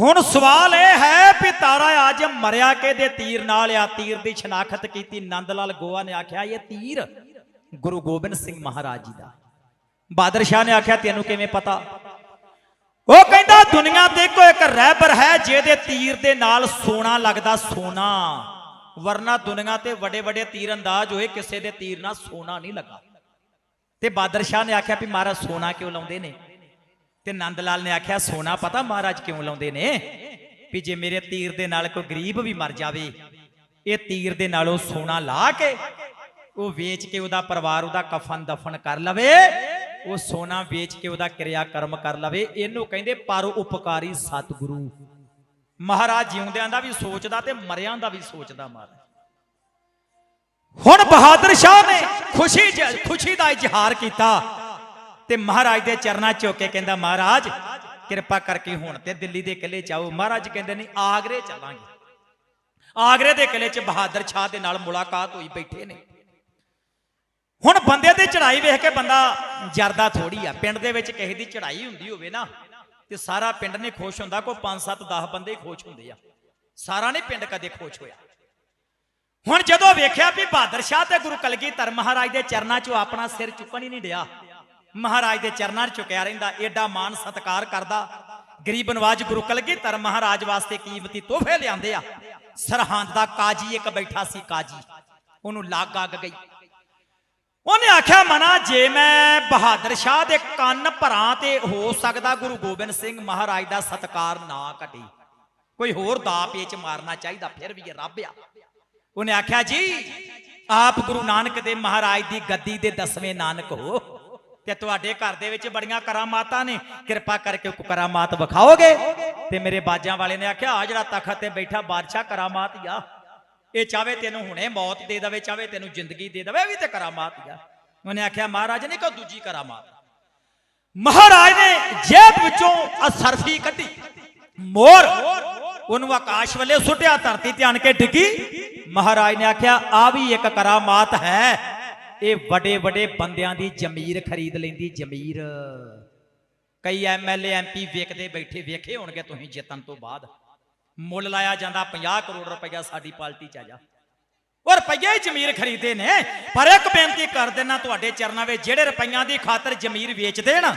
ਹੁਣ ਸਵਾਲ ਇਹ ਹੈ ਵੀ ਤਾਰਾ ਅੱਜ ਮਰਿਆ ਕਿਹਦੇ ਤੀਰ ਨਾਲ ਆ? ਤੀਰ ਦੀ ਸ਼ਨਾਖਤ ਕੀਤੀ ਨੰਦ ਲਾਲ ਗੋਆ ਨੇ ਆਖਿਆ, ਇਹ ਤੀਰ ਗੁਰੂ ਗੋਬਿੰਦ ਸਿੰਘ ਮਹਾਰਾਜ ਜੀ ਦਾ। ਬਾਦਰ ਸ਼ਾਹ ਨੇ ਆਖਿਆ, ਤੈਨੂੰ ਕਿਵੇਂ ਪਤਾ? ਉਹ ਕਹਿੰਦਾ, ਦੁਨੀਆ ਤੇ ਕੋ ਇੱਕ ਰਹਿਬਰ ਹੈ ਜਿਹਦੇ ਤੀਰ ਦੇ ਨਾਲ ਸੋਨਾ ਲੱਗਦਾ ਸੋਨਾ। ਵਰਨਾ ਦੁਨੀਆ ਤੇ ਵੱਡੇ ਵੱਡੇ ਤੀਰ ਅੰਦਾਜ਼ ਹੋਏ, ਕਿਸੇ ਦੇ ਤੀਰ ਨਾਲ ਸੋਨਾ ਨਹੀਂ ਲੱਗਾ। ਤੇ ਬਾਦਰ ਸ਼ਾਹ ਨੇ ਆਖਿਆ ਵੀ, ਮਹਾਰਾਜ, ਸੋਨਾ ਕਿਉਂ ਲਾਉਂਦੇ ਨੇ? ਤੇ ਨੰਦ ਲਾਲ ਨੇ ਆਖਿਆ, ਸੋਨਾ ਪਤਾ ਮਹਾਰਾਜ ਕਿਉਂ ਲਾਉਂਦੇ ਨੇ? ਵੀ ਜੇ ਮੇਰੇ ਤੀਰ ਦੇ ਨਾਲ ਕੋਈ ਗਰੀਬ ਵੀ ਮਰ ਜਾਵੇ, ਇਹ ਤੀਰ ਦੇ ਨਾਲੋਂ ਸੋਨਾ ਲਾ ਕੇ, ਉਹ ਵੇਚ ਕੇ ਉਹਦਾ ਪਰਿਵਾਰ, ਉਹਦਾ ਕਫਨ ਦਫਨ ਕਰ ਲਵੇ, ਉਹ ਸੋਨਾ ਵੇਚ ਕੇ ਉਹਦਾ ਕਿਰਿਆ ਕਰਮ ਕਰ ਲਵੇ, ਇਹਨੂੰ ਕਹਿੰਦੇ ਪਰ ਉਪਕਾਰੀ ਸਤਿਗੁਰੂ। ਮਹਾਰਾਜ ਜਿਉਂਦਿਆਂ ਦਾ ਵੀ ਸੋਚਦਾ ਤੇ ਮਰਿਆਂ ਦਾ ਵੀ ਸੋਚਦਾ ਮਹਾਰਾਜ। ਹੁਣ ਬਹਾਦਰ ਸ਼ਾਹ ਨੇ ਖੁਸ਼ੀ ਖੁਸ਼ੀ ਦਾ ਇਜ਼ਹਾਰ ਕੀਤਾ। ਤੇ ਮਹਾਰਾਜ ਦੇ ਚਰਨਾਂ 'ਚ ਕੇ ਕਹਿੰਦਾ, ਮਹਾਰਾਜ, ਕਿਰਪਾ ਕਰਕੇ ਹੁਣ ਤੇ ਦਿੱਲੀ ਦੇ ਕਿਲੇ ਆਓ। ਮਹਾਰਾਜ ਕਹਿੰਦੇ, ਨਹੀਂ, ਆਗਰੇ ਚੱਲਾਂਗੇ। ਆਗਰੇ ਦੇ ਕਿਲੇ 'ਚ ਬਹਾਦਰ ਸ਼ਾਹ ਦੇ ਨਾਲ ਮੁਲਾਕਾਤ ਹੋਈ, ਬੈਠੇ ਨੇ। ਹੁਣ ਬੰਦੇ ਦੀ ਚੜ੍ਹਾਈ ਵੇਖ ਕੇ ਬੰਦਾ ਜਰਦਾ ਥੋੜੀ ਆ। ਪਿੰਡ ਦੇ ਵਿੱਚ ਕਿਸੇ ਦੀ ਚੜ੍ਹਾਈ ਹੁੰਦੀ ਹੋਵੇ ਨਾ, ਤੇ ਸਾਰਾ ਪਿੰਡ ਨੇ ਖੁਸ਼ ਹੁੰਦਾ, ਕੋਈ 5 7 10 ਬੰਦੇ ਖੁਸ਼ ਹੁੰਦੇ ਆ। ਸਾਰਾ ਨੇ ਪਿੰਡ ਕਦੇ ਖੁਸ਼ ਹੋਇਆ। ਹੁਣ ਜਦੋਂ ਵੇਖਿਆ ਵੀ ਬਹਾਦਰ ਸ਼ਾਹ ਤੇ ਗੁਰੂ ਕਲਗੀਧਰ ਮਹਾਰਾਜ ਦੇ ਚਰਨਾਂ 'ਚੋਂ ਆਪਣਾ ਸਿਰ ਚੁੱਕਣ ਹੀ ਨਹੀਂ ਡਿਆ ਮਹਾਰਾਜ ਦੇ ਚਰਨਾਂ 'ਚ ਝੁਕਿਆ ਰਹਿੰਦਾ, ਏਡਾ ਮਾਨ ਸਤਕਾਰ ਕਰਦਾ। ਗਰੀਬ ਨਵਾਜ ਗੁਰੂ ਕਲਗੀ ਕਲਗੀਧਰ ਮਹਾਰਾਜ ਵਾਸਤੇ ਕੀਮਤੀ ਤੋਹਫੇ ਲਿਆਂਦੇ ਆ? ਸਰਹੰਦ ਦਾ ਕਾਜੀ, ਇੱਕ ਬੈਠਾ ਸੀ ਕਾਜੀ। ਉਹਨੂੰ ਲੱਗ ਅੱਗ ਗਈ। ਉਹਨੇ ਆਖਿਆ, ਮਨਾ, ਜੇ ਮੈਂ ਬਹਾਦਰ ਸ਼ਾਹ ਦੇ ਕੰਨ ਭਰਾਂ ਤੇ ਹੋ ਸਕਦਾ ਗੁਰੂ ਗੋਬਿੰਦ ਸਿੰਘ ਮਹਾਰਾਜ ਦਾ ਸਤਕਾਰ ਨਾ ਘਟੇ। ਕੋਈ ਹੋਰ ਦਾ ਪੇਚ ਮਾਰਨਾ ਚਾਹੀਦਾ, ਫਿਰ ਵੀ ਇਹ ਰੱਬ ਆ। ਉਹਨੇ ਆਖਿਆ, ਜੀ, ਆਪ ਗੁਰੂ ਨਾਨਕ ਦੇ ਮਹਾਰਾਜ ਦੀ ਗੱਦੀ ਦੇ ਦਸਵੇਂ ਨਾਨਕ ਹੋ। ਤੇ ਤੁਹਾਡੇ ਘਰ ਦੇ ਵਿੱਚ ਬੜੀਆਂ ਕਰਾਮਾਤਾਂ ਨੇ। ਕਿਰਪਾ ਕਰਕੇ ਉਹ ਕਰਾਮਾਤ ਵਿਖਾਓਗੇ। ਤੇ ਮੇਰੇ ਬਾਜਾਂ ਵਾਲੇ ਨੇ ਆਖਿਆ, ਆ ਜਿਹੜਾ ਤਖਤ ਤੇ ਬੈਠਾ ਬਾਦਸ਼ਾਹ ਕਰਾਮਾਤ ਹੀ ਆ। ਇਹ ਚਾਵੇ ਤੈਨੂੰ ਹੁਣੇ ਮੌਤ ਦੇ ਦੇਵੇ ਚਾਵੇ ਤੈਨੂੰ ਜ਼ਿੰਦਗੀ ਦੇ ਦੇਵੇ, ਇਹ ਵੀ ਤੇ ਕਰਾਮਾਤ ਹੀ ਆ। ਉਹਨੇ ਆਖਿਆ, ਮਹਾਰਾਜ ਨੇ ਕਹੋ, ਦੂਜੀ ਕਰਾਮਾਤ ਮਹਾਰਾਜ ਨੇ ਜੇਬ ਵਿੱਚੋਂ ਅਸਰਫੀ ਕੱਢੀ। ਮੋਰ, ਉਹਨੂੰ ਆਕਾਸ਼ ਵੱਲੇ ਸੁੱਟਿਆ, ਧਰਤੀ ਤੇ ਆਣ ਕੇ ਡਿੱਗੀ। ਮਹਾਰਾਜ ਨੇ ਆਖਿਆ, ਆ ਵੀ ਇੱਕ ਕਰਾਮਾਤ ਹੈ। ਇਹ ਵੱਡੇ ਵੱਡੇ ਬੰਦਿਆਂ ਦੀ ਜ਼ਮੀਰ ਖਰੀਦ ਲੈਂਦੀ ਜ਼ਮੀਰ। ਕਈ ਐਮਐਲਏ ਐਮਪੀ ਵੇਖਦੇ ਬੈਠੇ, ਵੇਖੇ ਹੋਣਗੇ ਤੁਸੀਂ ਜਿੱਤਣ ਤੋਂ ਬਾਅਦ। ਮੁੱਲ ਲਾਇਆ ਜਾਂਦਾ 50 ਕਰੋੜ ਰੁਪਇਆ ਸਾਡੀ ਪਾਰਟੀ ਚ ਆ ਜਾ। ਉਹ ਰੁਪਈਏ ਹੀ ਜ਼ਮੀਰ ਖਰੀਦੇ ਨੇ। ਪਰ ਇੱਕ ਬੇਨਤੀ ਕਰ ਦੇਣਾ ਤੁਹਾਡੇ ਚਰਨਾਂ ਵਿੱਚ, ਜਿਹੜੇ ਰੁਪਈਆਂ ਦੀ ਖਾਤਰ ਜ਼ਮੀਰ ਵੇਚਦੇ ਨਾ,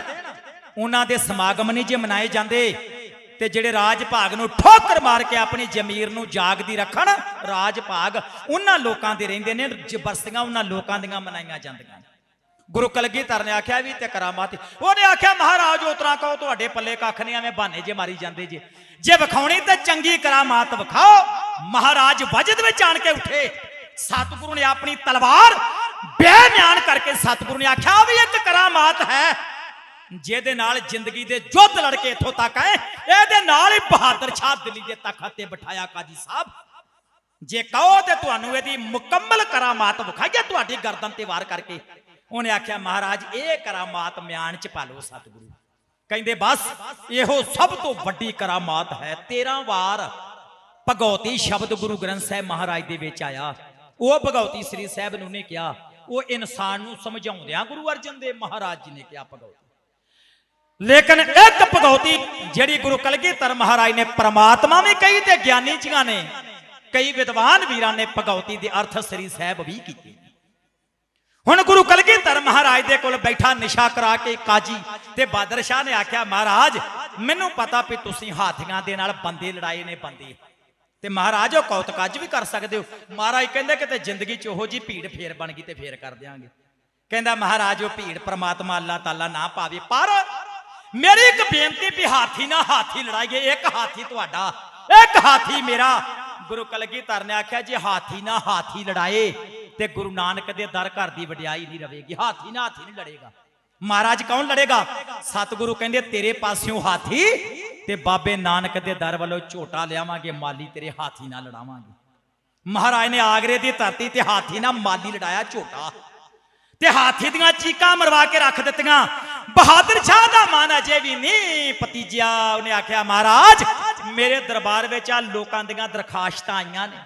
ਉਹਨਾਂ ਦੇ ਸਮਾਗਮ ਨਹੀਂ ਜੇ ਮਨਾਏ ਜਾਂਦੇ। ਤੇ ਜਿਹੜੇ ਰਾਜ ਭਾਗ ਨੂੰ ਠੋਕਰ ਮਾਰ ਕੇ ਆਪਣੀ ਜ਼ਮੀਰ ਨੂੰ ਜਾਗਦੀ ਰੱਖਣ ਰਾਜ ਭਾਗ ਉਹਨਾਂ ਲੋਕਾਂ ਦੇ ਰਹਿੰਦੇ ਨੇ, ਜ- ਉਹਨਾਂ ਲੋਕਾਂ ਦੀਆਂ ਮਨਾਈਆਂ ਜਾਂਦੀਆਂ ਨੇ। ਗੁਰੂ ਕਲਗੀਧਰ ਨੇ ਆਖਿਆ ਵੀ ਤੇ ਕਰਾਮਾਤ ਉਹਨੇ ਆਖਿਆ, ਮਹਾਰਾਜ ਉਤਰਾ ਕਹੋ, ਤੁਹਾਡੇ ਪੱਲੇ ਕੱਖ ਨਹੀਂ, ਐਵੇਂ ਬਹਾਨੇ ਜੇ ਮਾਰੀ ਜਾਂਦੇ ਜੇ। ਜੇ ਵਿਖਾਉਣੀ ਤੇ ਚੰਗੀ ਕਰਾਮਾਤ ਵਿਖਾਓ, ਮਹਾਰਾਜ ਵਜਦ ਵਿੱਚ ਆਣ ਕੇ ਉੱਠੇ। ਸਤਿਗੁਰੂ ਨੇ ਆਪਣੀ ਤਲਵਾਰ ਬੇਮਿਆਨ ਕਰਕੇ ਸਤਿਗੁਰੂ ਨੇ ਆਖਿਆ, ਵੀ ਇੱਕ ਕਰਾਮਾਤ ਹੈ ਜਿਹਦੇ ਨਾਲ ਜ਼ਿੰਦਗੀ ਦੇ ਯੁੱਧ ਲੜ ਕੇ ਇੱਥੋਂ ਤੱਕ ਆਏ, ਇਹਦੇ ਨਾਲ ਹੀ ਬਹਾਦਰ ਸ਼ਾਹ ਦਿੱਲੀ ਦੇ ਤਖਤ ਤੇ ਬਿਠਾਇਆ ਕਾਜੀ ਸਾਹਿਬ। ਜੇ ਕਹੋ ਤੇ ਤੁਹਾਨੂੰ ਇਹਦੀ ਮੁਕੰਮਲ ਕਰਾਮਾਤ ਵਿਖਾਈਏ ਤੁਹਾਡੀ ਗਰਦਨ ਤੇ ਵਾਰ ਕਰਕੇ। ਉਹਨੇ ਆਖਿਆ, ਮਹਾਰਾਜ, ਇਹ ਕਰਾਮਾਤ ਮਿਆਨ ਚ ਪਾ ਲਓ ਸਤਿਗੁਰੂ। ਕਹਿੰਦੇ, ਬਸ, ਇਹੋ ਸਭ ਤੋਂ ਵੱਡੀ ਕਰਾਮਾਤ ਹੈ। 13 ਵਾਰ ਭਗਉਤੀ ਸ਼ਬਦ ਗੁਰੂ ਗ੍ਰੰਥ ਸਾਹਿਬ ਮਹਾਰਾਜ ਦੇ ਵਿੱਚ ਆਇਆ। ਉਹ ਭਗਉਤੀ ਸ੍ਰੀ ਸਾਹਿਬ ਨੂੰ ਨੇ ਕਿਹਾ, ਉਹ ਇਨਸਾਨ ਨੂੰ ਸਮਝਾਉਂਦਿਆਂ ਗੁਰੂ ਅਰਜਨ ਦੇਵ ਮਹਾਰਾਜ ਜੀ ਨੇ ਕਿਹਾ, ਭਗਉਤੀ। ਲੇਕਿਨ ਇੱਕ ਭਗਉਤੀ ਜਿਹੜੀ ਗੁਰੂ ਕਲਗੀਧਰ ਮਹਾਰਾਜ ਨੇ ਪ੍ਰਮਾਤਮਾ ਵੀ ਕਹੀ ਤੇ ਗਿਆਨੀ ਜੀਆਂ ਨੇ, ਕਈ ਵਿਦਵਾਨ ਵੀਰਾਂ ਨੇ ਭਗਉਤੀ ਦੇ ਅਰਥ ਸ੍ਰੀ ਸਾਹਿਬ ਵੀ ਕੀਤੇ। ਹੁਣ ਗੁਰੂ ਕਲਗੀਧਰ ਮਹਾਰਾਜ ਦੇ ਕੋਲ ਬੈਠਾ ਨਿਸ਼ਾ ਕਰਾ ਕੇ ਕਾਜੀ ਤੇ ਬਾਦਰ ਸ਼ਾਹ ਨੇ ਆਖਿਆ, ਮਹਾਰਾਜ, ਮੈਨੂੰ ਪਤਾ ਵੀ ਤੁਸੀਂ ਹਾਥੀਆਂ ਦੇ ਨਾਲ ਬੰਦੇ ਲੜਾਏ ਨੇ ਬੰਦੇ। ਤੇ ਮਹਾਰਾਜ, ਉਹ ਕੌਤ ਅੱਜ ਵੀ ਕਰ ਸਕਦੇ ਹੋ। ਮਹਾਰਾਜ ਕਹਿੰਦੇ ਕਿਤੇ ਜ਼ਿੰਦਗੀ 'ਚ ਉਹੋ ਜੀ ਭੀੜ ਫੇਰ ਬਣ ਗਈ ਤੇ ਫੇਰ ਕਰ ਦਿਆਂਗੇ। ਕਹਿੰਦਾ, ਮਹਾਰਾਜ, ਉਹ ਭੀੜ ਪ੍ਰਮਾਤਮਾ ਅੱਲਾਹ ਤਾਲਾ ਨਾ ਪਾਵੇ, ਪਰ ਮੇਰੀ ਇੱਕ ਬੇਨਤੀ ਵੀ ਹਾਥੀ ਨਾਲ ਹਾਥੀ ਲੜਾਈਏ, ਇੱਕ ਹਾਥੀ ਤੁਹਾਡਾ, ਇੱਕ ਹਾਥੀ ਮੇਰਾ। ਗੁਰੂ ਕਲਗੀਧਰ ਨੇ ਆਖਿਆ, ਜੇ ਹਾਥੀ ਨਾਲ ਹਾਥੀ ਲੜਾਏ, ਤੇ ਗੁਰੂ ਨਾਨਕ ਦੇ ਦਰ ਘਰ ਦੀ ਵਡਿਆਈ ਨਹੀਂ ਰਵੇਗੀ। ਹਾਥੀ ਨਾਲ ਹਾਥੀ ਨਹੀਂ ਲੜੇਗਾ। ਮਹਾਰਾਜ ਕੌਣ ਲੜੇਗਾ? ਸਤਿਗੁਰੂ ਕਹਿੰਦੇ, ਤੇਰੇ ਪਾਸਿਓਂ ਹਾਥੀ ਤੇ ਬਾਬੇ ਨਾਨਕ ਦੇ ਦਰ ਵੱਲੋਂ ਝੋਟਾ ਲਿਆਵਾਂਗੇ, ਮਾਲੀ ਤੇਰੇ ਹਾਥੀ ਨਾਲ ਲੜਾਵਾਂਗੇ। ਮਹਾਰਾਜ ਨੇ ਆਗਰੇ ਦੀ ਧਰਤੀ ਤੇ ਹਾਥੀ ਨਾਲ ਮਾਲੀ ਲੜਾਇਆ, ਝੋਟਾ। ਤੇ ਹਾਥੀ ਦੀਆਂ ਚੀਕਾਂ ਮਰਵਾ ਕੇ ਰੱਖ ਦਿੱਤੀਆਂ। ਬਹਾਦਰ ਸ਼ਾਹ ਦਾ ਮਨ ਅਜੇ ਵੀ ਨਹੀਂ ਪਤੀਜਿਆ ਉਹਨੇ ਆਖਿਆ, ਮਹਾਰਾਜ, ਮੇਰੇ ਦਰਬਾਰ ਵਿੱਚ ਆ ਲੋਕਾਂ ਦੀਆਂ ਦਰਖਾਸਤਾਂ ਆਈਆਂ ਨੇ।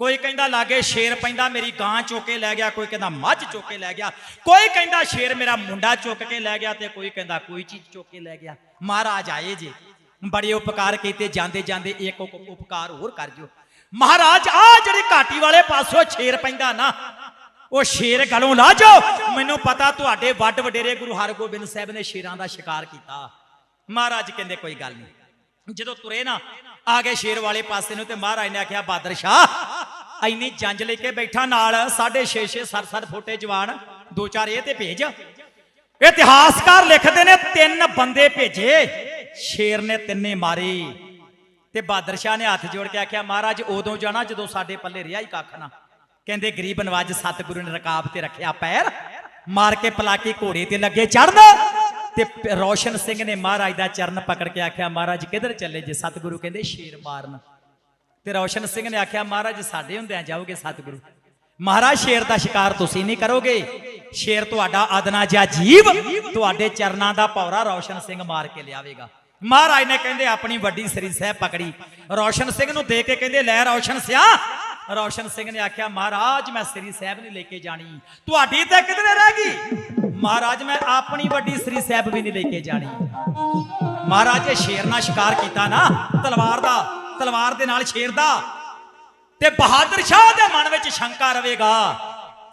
ਕੋਈ ਕਹਿੰਦਾ ਲਾਗੇ ਸ਼ੇਰ ਪੈਂਦਾ, ਮੇਰੀ ਗਾਂ ਚੁੱਕ ਕੇ ਲੈ ਗਿਆ, ਕੋਈ ਕਹਿੰਦਾ ਮੱਝ ਚੁੱਕ ਕੇ ਲੈ ਗਿਆ, ਕੋਈ ਕਹਿੰਦਾ ਸ਼ੇਰ ਮੇਰਾ ਮੁੰਡਾ ਚੁੱਕ ਕੇ ਲੈ ਗਿਆ ਤੇ ਕੋਈ ਕਹਿੰਦਾ ਕੋਈ ਚੀਜ਼ ਚੁੱਕ ਕੇ ਲੈ ਗਿਆ। ਮਹਾਰਾਜ ਆਏ ਜੇ। ਬੜੇ ਉਪਕਾਰ ਕੀਤੇ, ਜਾਂਦੇ ਜਾਂਦੇ ਇੱਕ ਉਪਕਾਰ ਹੋਰ ਕਰ ਜੋ ਮਹਾਰਾਜ ਆ ਜਿਹੜੇ ਘਾਟੀ ਵਾਲੇ ਪਾਸੋਂ ਸ਼ੇਰ ਪੈਂਦਾ ਨਾ ਉਹ ਸ਼ੇਰ ਗਲੋਂ ਲਾ ਜਾਓ ਮੈਨੂੰ ਪਤਾ ਤੁਹਾਡੇ ਵੱਡ ਵਡੇਰੇ ਗੁਰੂ ਹਰਗੋਬਿੰਦ ਸਾਹਿਬ ਨੇ ਸ਼ੇਰਾਂ ਦਾ ਸ਼ਿਕਾਰ ਕੀਤਾ। ਮਹਾਰਾਜ ਕਹਿੰਦੇ, ਕੋਈ ਗੱਲ ਨਹੀਂ। ਜਦੋਂ ਤੁਰੇ ਨਾ, ਆ ਗਏ ਸ਼ੇਰ ਵਾਲੇ ਪਾਸੇ ਨੂੰ ਤੇ ਮਹਾਰਾਜ ਨੇ ਆਖਿਆ ਬਾਦਰ ਸ਼ਾਹ ਐਨੀ ਜੰਜ ਲੈ ਕੇ ਬੈਠਾ ਨਾਲ 6.5 6 7 ਫੋਟੇ ਜਵਾਨ, ਦੋ ਚਾਰ ਇਹ ਤੇ ਭੇਜ। ਇਤਿਹਾਸਕਾਰ ਲਿਖਦੇ ਨੇ, ਤਿੰਨ ਬੰਦੇ ਭੇਜੇ। ਸ਼ੇਰ ਨੇ ਤਿੰਨੇ ਮਾਰੇ। ਤੇ ਬਾਦਰ ਸ਼ਾਹ ਨੇ ਹੱਥ ਜੋੜ ਕੇ ਆਖਿਆ, ਮਹਾਰਾਜ, ਉਦੋਂ ਜਾਣਾ ਜਦੋਂ ਸਾਡੇ ਪੱਲੇ ਰਿਹਾ ਹੀ ਕੱਖ ਨਾ। ਕਹਿੰਦੇ, ਗਰੀਬ ਨਵਾਜ ਸਤਿਗੁਰੂ ਨੇ ਰਕਾਬ ਤੇ ਰੱਖਿਆ ਪੈਰ, ਮਾਰ ਕੇ ਪਲਾਕੀ ਘੋੜੇ ਤੇ ਲੱਗੇ ਚੜਨ ਤੇ ਪ- ਰੌਸ਼ਨ ਸਿੰਘ ਨੇ ਮਹਾਰਾਜ ਦਾ ਚਰਨ ਪਕੜ ਕੇ ਆਖਿਆ, ਮਹਾਰਾਜ, ਕਿੱਧਰ ਚੱਲੇ ਜੇ? ਸਤਿਗੁਰੂ ਕਹਿੰਦੇ, ਸ਼ੇਰ ਮਾਰਨ। ਤੇ ਰੌਸ਼ਨ ਸਿੰਘ ਨੇ ਆਖਿਆ, ਮਹਾਰਾਜ, ਸਾਡੇ ਹੁੰਦਿਆਂ ਜਾਓਗੇ ਸਤਿਗੁਰੂ? ਮਹਾਰਾਜ, ਸ਼ੇਰ ਦਾ ਸ਼ਿਕਾਰ ਤੁਸੀਂ ਨਹੀਂ ਕਰੋਗੇ? ਸ਼ੇਰ ਤੁਹਾਡਾ ਅਦਨਾ ਜਾਂ ਜੀਵ? ਤੁਹਾਡੇ ਚਰਨਾਂ ਦਾ ਪੌਰਾ ਰੌਸ਼ਨ ਸਿੰਘ ਮਾਰ ਕੇ ਲਿਆਵੇਗਾ। ਮਹਾਰਾਜ ਨੇ ਕਹਿੰਦੇ, ਆਪਣੀ ਵੱਡੀ ਸਰੀ ਸਾਹਿਬ ਪਕੜੀ। ਰੌਸ਼ਨ ਸਿੰਘ ਨੂੰ ਦੇ ਕੇ ਕਹਿੰਦੇ, ਲੈ ਰੌਸ਼ਨ ਸਿਆ ਰੌਸ਼ਨ ਸਿੰਘ ਨੇ ਆਖਿਆ, ਮਹਾਰਾਜ, ਮੈਂ ਸ੍ਰੀ ਸਾਹਿਬ ਨਹੀਂ ਲੈ ਕੇ ਜਾਣੀ। ਤੁਹਾਡੀ ਤਾਂ ਕਿਧਰੇ ਰਹਿ ਗਈ? ਮਹਾਰਾਜ, ਮੈਂ ਆਪਣੀ ਵੱਡੀ ਸ੍ਰੀ ਸਾਹਿਬ ਵੀ ਨਹੀਂ ਲੈ ਕੇ ਜਾਣੀ। ਮਹਾਰਾਜ ਇਹ ਸ਼ੇਰ ਨਾਲ ਸ਼ਿਕਾਰ ਕੀਤਾ ਨਾ, ਤਲਵਾਰ ਦਾ, ਤਲਵਾਰ ਦੇ ਨਾਲ ਸ਼ੇਰ ਦਾ, ਤੇ ਬਹਾਦਰ ਸ਼ਾਹ ਦੇ ਮਨ ਵਿੱਚ ਸ਼ੰਕਾ ਰਵੇਗਾ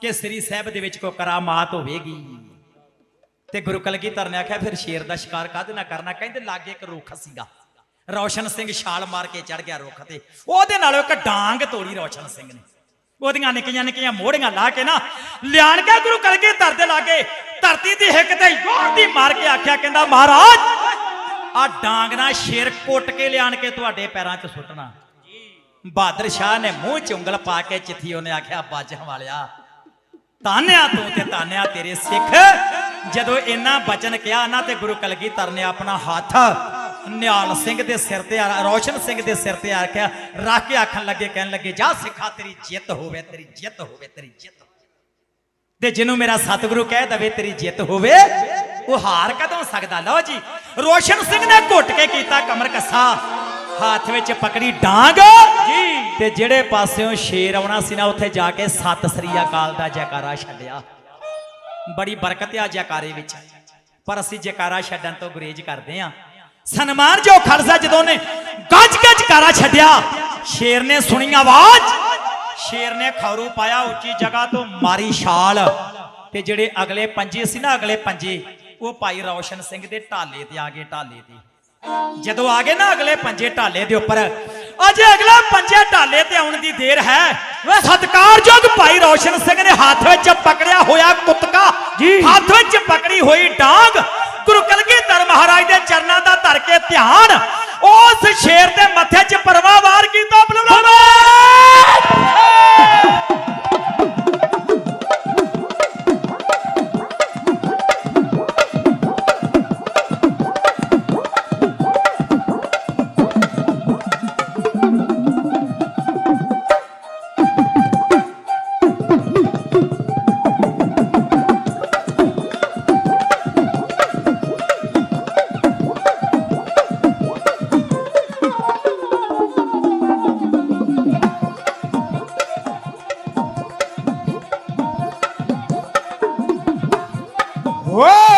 ਕਿ ਸ੍ਰੀ ਸਾਹਿਬ ਦੇ ਵਿੱਚ ਕੋਈ ਕਰਾਮਾਤ ਹੋਵੇਗੀ। ਤੇ ਗੁਰੂ ਕਲਗੀਧਰ ਨੇ ਆਖਿਆ, ਫਿਰ ਸ਼ੇਰ ਦਾ ਸ਼ਿਕਾਰ ਕਾਹਦੇ ਨਾਲ ਕਰਨਾ? ਕਹਿੰਦੇ, ਲਾਗੇ ਇੱਕ ਰੁੱਖ ਸੀਗਾ। ਰੌਸ਼ਨ ਸਿੰਘ ਛਾਲ ਮਾਰ ਕੇ ਚੜ ਗਿਆ ਰੁੱਖ ਤੇ। ਉਹਦੇ ਨਾਲੋਂ ਇੱਕ ਡਾਂਗ ਤੋੜੀ ਰੌਸ਼ਨ ਸਿੰਘ ਨੇ। ਉਹਦੀਆਂ ਨਿੱਕੀਆਂ ਨਿੱਕੀਆਂ ਮੋੜੀਆਂ ਲਾ ਕੇ ਨਾ ਲਿਆਣ ਕੇ ਗੁਰੂ ਕਲਗੀਧਰ ਦੇ ਲਾਗੇ, ਧਰਤੀ ਦੀ ਹਿੱਕ ਤੇ ਜ਼ੋਰ ਦੀ ਮਾਰ ਕੇ ਆਖਿਆ, ਕਹਿੰਦਾ, ਮਹਾਰਾਜ ਆ ਡਾਂਗ ਨਾਲ ਸ਼ੇਰ ਕੁੱਟ ਕੇ ਲਿਆਣ ਕੇ ਤੁਹਾਡੇ ਪੈਰਾਂ 'ਚ ਸੁੱਟਣਾ। ਬਹਾਦਰ ਸ਼ਾਹ ਨੇ ਮੂੰਹ 'ਚ ਉਂਗਲ ਪਾ ਕੇ ਚਿੱਠੀ ਉਹਨੇ ਆਖਿਆ, ਬਾਜਾਂ ਵਾਲਿਆ ਤਾਨਿਆ ਤੂੰ ਤੇ ਤਾਨਿਆ ਤੇਰੇ ਸਿੱਖ। ਜਦੋਂ ਇਹਨਾਂ ਬਚਨ ਕਿਹਾ, ਨਾ ਤੇ ਗੁਰੂ ਕਲਗੀਧਰ ਨੇ ਆਪਣਾ ਹੱਥ ਨਿਹਾਲ ਸਿੰਘ ਦੇ ਸਿਰ ਤੇ ਆ- ਰੌਸ਼ਨ ਸਿੰਘ ਦੇ ਸਿਰ ਤੇ ਆਖਿਆ ਰੱਖ ਕੇ ਆਖਣ ਲੱਗੇ, ਕਹਿਣ ਲੱਗੇ, ਜਾ ਸਿੱਖਾ, ਤੇਰੀ ਜਿੱਤ ਹੋਵੇ, ਤੇਰੀ ਜਿੱਤ ਹੋਵੇ, ਤੇਰੀ ਜਿੱਤ ਤੇ ਜਿਹਨੂੰ ਮੇਰਾ ਸਤਿਗੁਰੂ ਕਹਿ ਦਵੇ, ਤੇਰੀ ਜਿੱਤ ਹੋਵੇ, ਉਹ ਹਾਰ ਕਦੋਂ ਸਕਦਾ? ਲਓ ਜੀ, ਰੋਸ਼ਨ ਸਿੰਘ ਨੇ ਘੁੱਟ ਕੇ ਕੀਤਾ ਕਮਰ ਕੱਸਾ, ਹੱਥ ਵਿੱਚ ਪਕੜੀ ਡਾਂਗ ਜੀ ਤੇ ਜਿਹੜੇ ਪਾਸਿਓਂ ਸ਼ੇਰ ਆਉਣਾ ਸੀ ਨਾ, ਉੱਥੇ ਜਾ ਕੇ ਸਤਿ ਸ੍ਰੀ ਅਕਾਲ ਦਾ ਜੈਕਾਰਾ ਛੱਡਿਆ। ਬੜੀ ਬਰਕਤ ਆ ਜੈਕਾਰੇ ਵਿੱਚ। ਪਰ ਅਸੀਂ ਜੈਕਾਰਾ ਛੱਡਣ ਤੋਂ ਗੁਰੇਜ਼ ਕਰਦੇ ਆਂ ਸਨਮਾਨ ਜੋ ਖਾਲਸਾ ਜਦੋਂ ਨੇ ਗੱਜ ਗੱਜ ਕਾਰਾ ਛੱਡਿਆ। ਸ਼ੇਰ ਨੇ ਸੁਣੀ ਆਵਾਜ਼। ਸ਼ੇਰ ਨੇ ਖੌਰੂ ਪਾਇਆ ਉੱਚੀ ਜਗ੍ਹਾ ਤੋਂ ਮਾਰੀ ਛਾਲ। ਤੇ ਜਿਹੜੇ ਅਗਲੇ ਪੰਜੇ ਸੀ ਨਾ ਅਗਲੇ ਪੰਜੇ ਉਹ ਭਾਈ ਰੌਸ਼ਨ ਸਿੰਘ ਦੇ ਢਾਲੇ ਤੇ ਆ ਗਏ ਢਾਲੇ ਤੇ। ਜਦੋਂ ਆ ਗਏ ਨਾ ਅਗਲੇ ਪੰਜੇ ਢਾਲੇ ਦੇ ਉੱਪਰ ਅਜੇ ਅਗਲੇ ਪੰਜੇ ਢਾਲੇ ਤੇ ਆਉਣ ਦੀ ਦੇਰ ਹੈ। ਵੇ ਸਤਕਾਰਯੋਗ ਭਾਈ ਰੌਸ਼ਨ ਸਿੰਘ ਨੇ ਹੱਥ ਵਿੱਚ ਪਕੜਿਆ ਹੋਇਆ ਕੁੱਤਕਾ। ਹੱਥ ਵਿੱਚ ਪਕੜੀ ਹੋਈ ਡਾਂਗ। ਗੁਰੂ ਕਲਗੀਧਰ ਮਹਾਰਾਜ ਦੇ ਚਰਨਾਂ ਦਾ ਧਰ ਕੇ ਧਿਆਨ, ਉਸ ਸ਼ੇਰ ਦੇ ਮੱਥੇ 'ਚ ਪਰਵਾ ਵਾਰ ਕੀਤਾ ਬਲਬਲਾ ਆ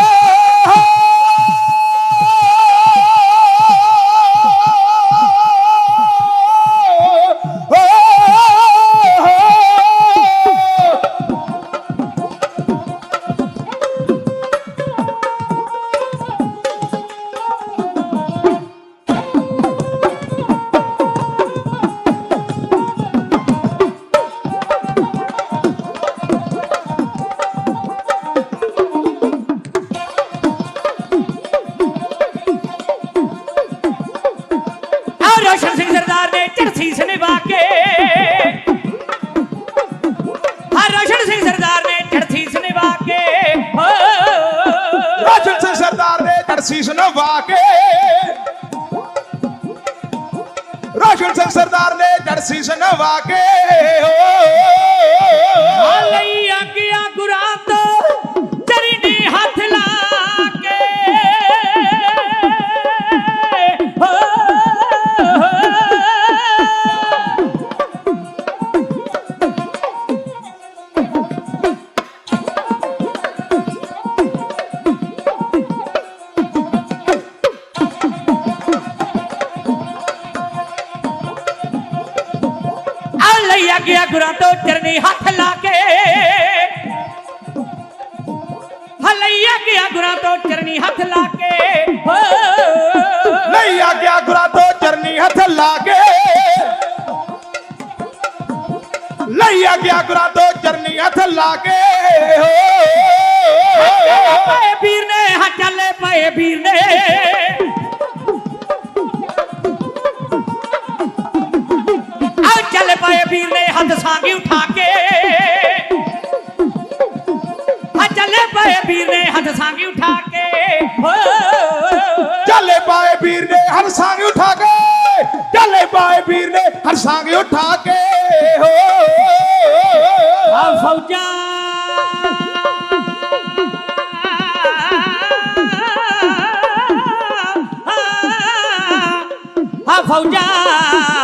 ਸਰਦਾਰ ਨੇ ਕੇ। ਆ ਰੋਸ਼ਨ ਸਿੰਘ ਸਰਦਾਰ ਨੇ ਚੜਸੀ ਨਿਭਾ ਕੇ। ਹੋ ਰਾਜਨ ਸਿੰਘ ਸਰਦਾਰ ਨੇ ਤਰਸੀਸ ਨਵਾ ਕੇ। ਰੋਸ਼ਨ ਸਿੰਘ ਸਰਦਾਰ ਨੇ ਤਰਸੀਸ ਨਵਾ ਕੇ। ਆ ਤੋਂ ਵੀਰ ਨੇ ਹਰ ਸੰਗ ਉਠਾ ਕੇ, ਚੱਲੇ ਪਾਏ ਵੀਰ ਨੇ ਹਰ ਸੰਗ ਉਠਾ ਕੇ, ਹੋ। ਆ ਫੌਜਾਂ। ਆ ਫੌਜਾਂ।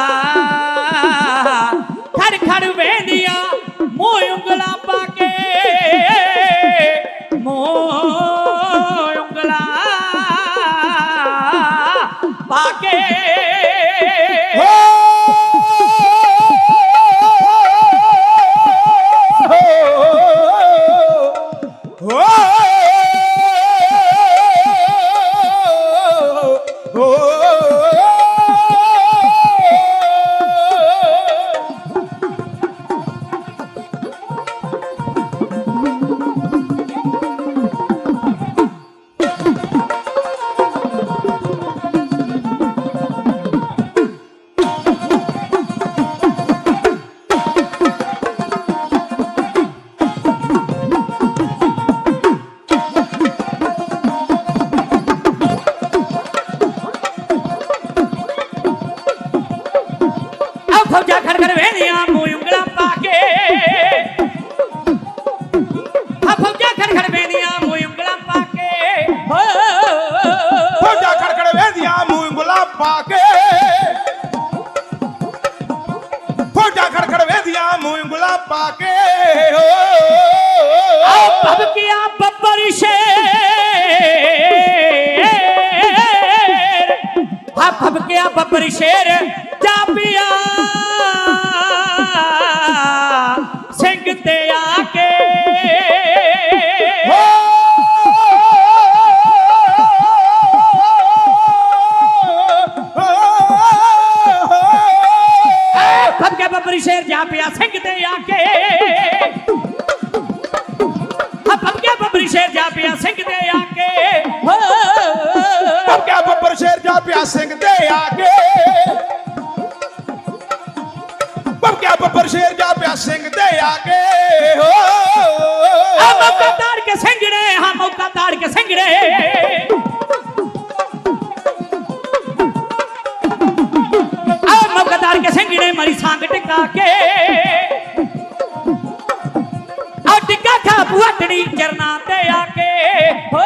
ਪਾ ਪਾ ਕੇ। ਫੌਜਾਂ ਖੜਖੜ ਵੇਂਦੀਆਂ ਮੂੰਹ ਪਾ ਕੇ। ਆ ਭਬਕਿਆ ਬੱਬਰ ਸ਼ੇਰ। ਆ ਭਬਕਿਆ ਬੱਬਰ ਸ਼ੇਰ। ਬੱਬਰੀ ਸ਼ੇਰ ਜਾ ਪਿਆ ਸਿੰਘ ਤਾੜ ਮਾਰੀ ਸੰਗ ਟਿਕਾ ਕੇ। ਆ ਟਿੱਕਾ ਖਾ ਬੁਆਟਣੀ ਚਰਨਾ ਤੇ ਆ ਕੇ। ਹੋ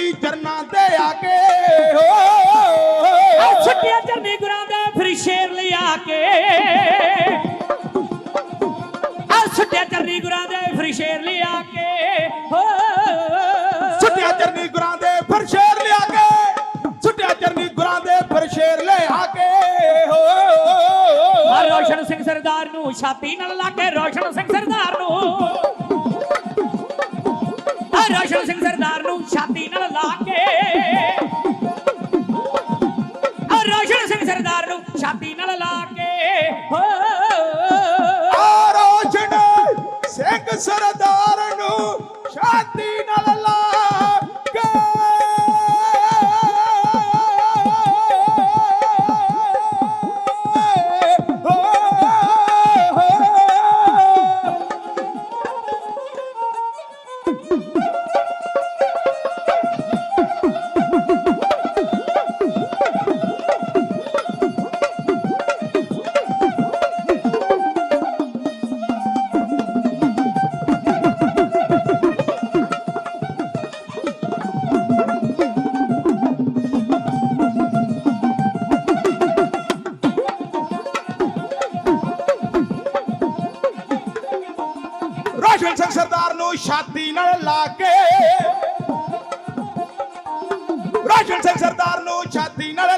ਵੰਡਣੀ ਚਰਨਾ ਤੇ ਆ ਕੇ ਹੋ। ਛੁੱਟਿਆ ਚਰਨੀ ਗੁਰਾਂ ਦੇ ਫਿਰ ਸ਼ੇਰ ਲਿਆ ਕੇ। ਆ ਛੁੱਟਿਆ ਚਰਨੀ ਗੁਰਾਂ ਦੇ ਫਿਰ ਸ਼ੇਰ ਲਿਆ ਕੇ। ਹੋ। ਸੁੱਟਿਆ ਚਰਨੀ ਗੁਰਾਂ ਦੇ ਫਿਰ ਸ਼ੇਰ ਲਿਆ ਕੇ। ਸੁੱਟਿਆ ਚਰਨੀ ਗੁਰਾਂ ਦੇ ਫਿਰ ਸ਼ੇਰ ਲਿਆ ਕੇ ਹੋ। ਆ ਰੋਸ਼ਨ ਸਿੰਘ ਸਰਦਾਰ ਨੂੰ ਛਾਤੀ ਨਾਲ ਲਾ ਕੇ ਰੋਸ਼ਨ ਸਿੰਘ ਸਰਦਾਰ ਨੂੰ। ਆ ਰੋਸ਼ਨ ਸਿੰਘ ਸਰਦਾਰ ਛਾਤੀ ਨਾਲ ਲਾ ਕੇ ਸਿੰਘ ਸਰਦਾਰ ਨੂੰ ਛਾਤੀ ਨਾਲ